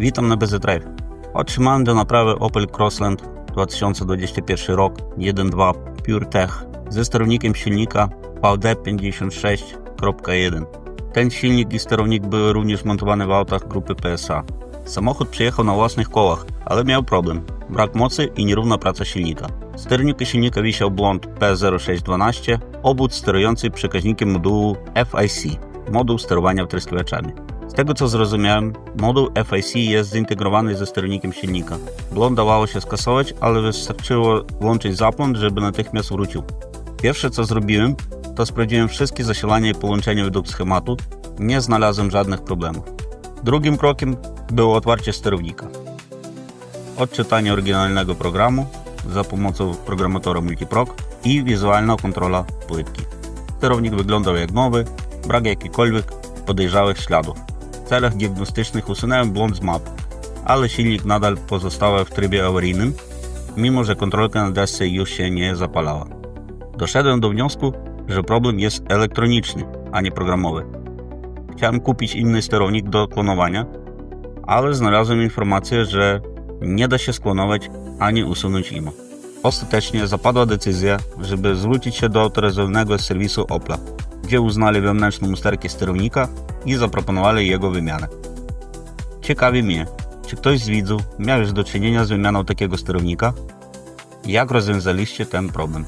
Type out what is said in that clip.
Witam na BZ Otrzymałem do naprawy Opel Crossland 2021 rok 1.2 PureTech ze sterownikiem silnika VD56.1. Ten silnik i sterownik były również montowane w autach grupy PSA. Samochód przyjechał na własnych kołach, ale miał problem. Brak mocy i nierówna praca silnika. Sterowniku silnika wisiał błąd P0612, obwód sterujący przekaźnikiem modułu FIC, moduł sterowania wtryskiwaczami. Z tego co zrozumiałem, moduł FIC jest zintegrowany ze sterownikiem silnika. Błąd dawało się skasować, ale wystarczyło włączyć zapląt, żeby natychmiast wrócił. Pierwsze co zrobiłem, to sprawdziłem wszystkie zasilania i połączenia według schematu. Nie znalazłem żadnych problemów. Drugim krokiem było otwarcie sterownika. Odczytanie oryginalnego programu za pomocą programatora Multiproc i wizualna kontrola płytki. Sterownik wyglądał jak nowy, brak jakichkolwiek podejrzałych śladów. Celach diagnostycznych usunąłem błąd z map, ale silnik nadal pozostał w trybie awaryjnym, mimo że kontrolka na desce już się nie zapalała. Doszedłem do wniosku, że problem jest elektroniczny, a nie programowy. Chciałem kupić inny sterownik do klonowania, ale znalazłem informację, że nie da się sklonować ani usunąć IMO. Ostatecznie zapadła decyzja, żeby zwrócić się do autoryzowanego serwisu Opla, gdzie uznali wewnętrzną usterkę sterownika i zaproponowali jego wymianę. Ciekawi mnie, czy ktoś z widzów miał już do czynienia z wymianą takiego sterownika? Jak rozwiązaliście ten problem?